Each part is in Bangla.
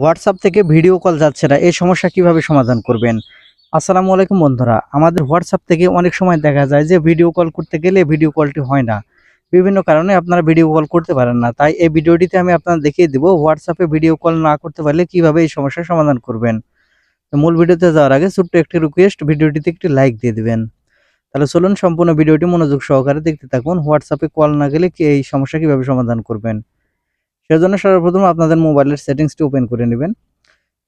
হোয়াটসঅ্যাপ থেকে ভিডিও কল যাচ্ছে না, এই সমস্যা কীভাবে সমাধান করবেন? আসসালামু আলাইকুম বন্ধুরা, আমাদের হোয়াটসঅ্যাপ থেকে অনেক সময় দেখা যায় যে ভিডিও কল করতে গেলে ভিডিও কলটি হয় না। বিভিন্ন কারণে আপনারা ভিডিও কল করতে পারেন না, তাই এই ভিডিওটিতে আমি আপনাদের দেখিয়ে দেবো হোয়াটসঅ্যাপে ভিডিও কল না করতে পারলে কীভাবে এই সমস্যার সমাধান করবেন। তো মূল ভিডিওতে যাওয়ার আগে ছোট্ট একটি রিকোয়েস্ট ভিডিওটিতে একটি লাইক দিয়ে দিবেন। তাহলে চলুন সম্পূর্ণ ভিডিওটি মনোযোগ সহকারে দেখতে থাকুন হোয়াটসঅ্যাপে কল না গেলে কি এই সমস্যা কীভাবে সমাধান করবেন। সেজন্য সর্বপ্রথম আপনাদের মোবাইলের সেটিংসটি ওপেন করে নেবেন।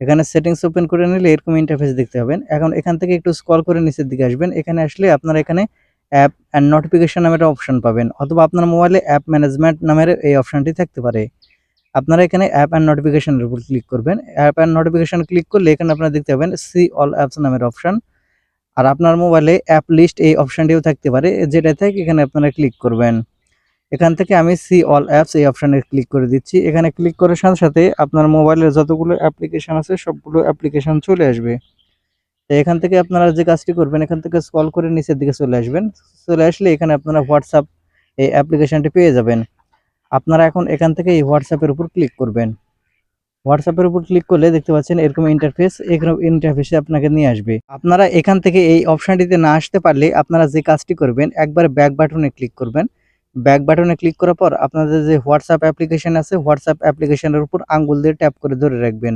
এখানে সেটিংস ওপেন করে নিলে এরকম ইন্টারফেস দেখতে পাবেন। এখন এখান থেকে একটু স্ক্রল করে নিচের দিকে আসবেন। এখানে আসলে আপনারা এখানে অ্যাপ অ্যান্ড নোটিফিকেশন নামের অপশন পাবেন অথবা আপনার মোবাইলে অ্যাপ ম্যানেজমেন্ট নামের এই অপশনটি থাকতে পারে। আপনারা এখানে অ্যাপ অ্যান্ড নোটিফিকেশনের উপর ক্লিক করবেন। অ্যাপ অ্যান্ড নোটিফিকেশন ক্লিক করলে এখানে আপনারা দেখতে পাবেন সি অল অ্যাপস নামের অপশন আর আপনার মোবাইলে অ্যাপ লিস্ট এই অপশনটিও থাকতে পারে। যেটা থেকে এখানে আপনারা ক্লিক করবেন। এখান থেকে আমি সি অল অ্যাপস এই অপশানে ক্লিক করে দিচ্ছি। এখানে ক্লিক করার সাথে সাথে আপনার মোবাইলের যতগুলো অ্যাপ্লিকেশন আছে, সবগুলো অ্যাপ্লিকেশন চলে আসবে। তো এখান থেকে আপনারা যে কাজটি করবেন, এখান থেকে স্ক্রল করে নিচের দিকে চলে আসবেন। চলে আসলে এখানে আপনারা হোয়াটসঅ্যাপ এই অ্যাপ্লিকেশনটি পেয়ে যাবেন। আপনারা এখন এখান থেকে এই হোয়াটসঅ্যাপের উপর ক্লিক করবেন। হোয়াটসঅ্যাপের উপর ক্লিক করলে দেখতে পাচ্ছেন এরকম ইন্টারফেস এরকম ইন্টারফেসে আপনাকে নিয়ে আসবে। আপনারা এখান থেকে এই অপশানটিতে না আসতে পারলে আপনারা যে কাজটি করবেন, একবার ব্যাক বাটনে ক্লিক করবেন। ব্যাক বাটনে ক্লিক করার পর আপনাদের যে হোয়াটসঅ্যাপ অ্যাপ্লিকেশন আছে হোয়াটসঅ্যাপ অ্যাপ্লিকেশনের উপর আঙ্গুল দিয়ে ট্যাপ করে ধরে রাখবেন।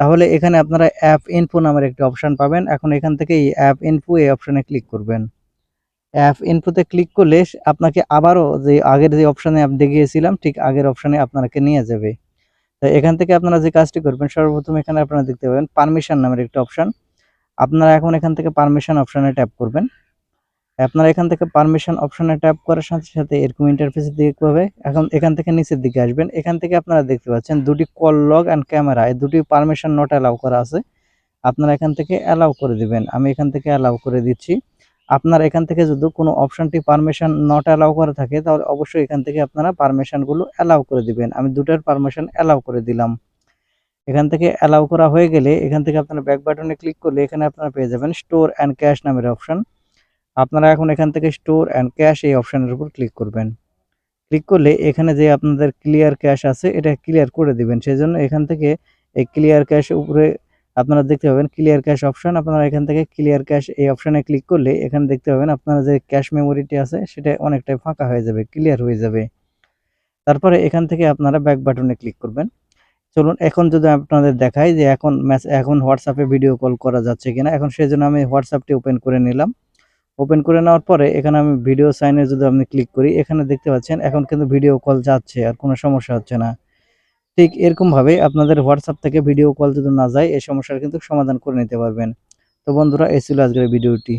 তাহলে এখানে আপনারা অ্যাপ ইনফো নামের একটি অপশান পাবেন। এখন এখান থেকে এই অ্যাপ ইনফো এই অপশানে ক্লিক করবেন। অ্যাপ ইনফোতে ক্লিক করলে আপনাকে আবারও যে আগের যে অপশানে অ্যাপ দেখিয়েছিলাম, ঠিক আগের অপশানে আপনাকে নিয়ে যাবে। তো এখান থেকে আপনারা যে কাজটি করবেন, সর্বপ্রথম এখানে আপনারা দেখতে পাবেন পারমিশন নামের একটি অপশান আপনারা এখন এখান থেকে পারমিশন অপশানে ট্যাপ করবেন। আপনারা এখান থেকে পারমিশন অপশনে ট্যাপ করার সাথে সাথে এরকম ইন্টারফেস দেখতে পাবে এখন এখান থেকে নিচের দিকে আসবেন। এখান থেকে আপনারা দেখতে পাচ্ছেন দুটি কল লগ অ্যান্ড ক্যামেরা এই দুটি পারমিশন নট অ্যালাউ করা আছে। আপনারা এখান থেকে অ্যালাউ করে দিবেন। আমি এখান থেকে অ্যালাউ করে দিচ্ছি। আপনার এখান থেকে যদি কোনো অপশনটি পারমিশন নট অ্যালাউ করা থাকে, তাহলে অবশ্যই এখান থেকে আপনারা পারমিশনগুলো অ্যালাউ করে দিবেন। আমি দুটার পারমিশন অ্যালাউ করে দিলাম। এখান থেকে অ্যালাউ করা হয়ে গেলে এখান থেকে আপনারা ব্যাক বাটনে ক্লিক করলে এখানে আপনারা পেয়ে যাবেন স্টোর অ্যান্ড ক্যাশ নামের অপশন আপনারা এখন এখান থেকে স্টোর অ্যান্ড ক্যাশ এই অপশানের উপর ক্লিক করবেন। ক্লিক করলে এখানে যে আপনাদের ক্লিয়ার ক্যাশ আছে, এটা ক্লিয়ার করে দিবেন। সেই জন্য এখান থেকে এই ক্লিয়ার ক্যাশ উপরে আপনারা দেখতে পাবেন ক্লিয়ার ক্যাশ অপশান আপনারা এখান থেকে ক্লিয়ার ক্যাশ এই অপশানে ক্লিক করলে এখানে দেখতে পাবেন আপনারা যে ক্যাশ মেমোরিটি আছে, সেটা অনেকটাই ফাঁকা হয়ে যাবে ক্লিয়ার হয়ে যাবে। তারপরে এখান থেকে আপনারা ব্যাক বাটনে ক্লিক করবেন। চলুন এখন যদি আপনাদের দেখাই যে এখন ম্যাচ এখন হোয়াটসঅ্যাপে ভিডিও কল করা যাচ্ছে কিনা, এখন সেই জন্য আমি হোয়াটসঅ্যাপটি ওপেন করে নিলাম। ওপেন করে নেওয়ার পরে এখানে আমি ভিডিও সাইনে যদি আপনি ক্লিক করি, এখানে দেখতে পাচ্ছেন এখন কিন্তু ভিডিও কল যাচ্ছে আর কোনো সমস্যা হচ্ছে না। ঠিক এরকমভাবে আপনাদের হোয়াটসঅ্যাপ থেকে ভিডিও কল যদি না যায়, এই সমস্যার কিন্তু সমাধান করে নিতে পারবেন। তো বন্ধুরা, এই আজকের ভিডিওটি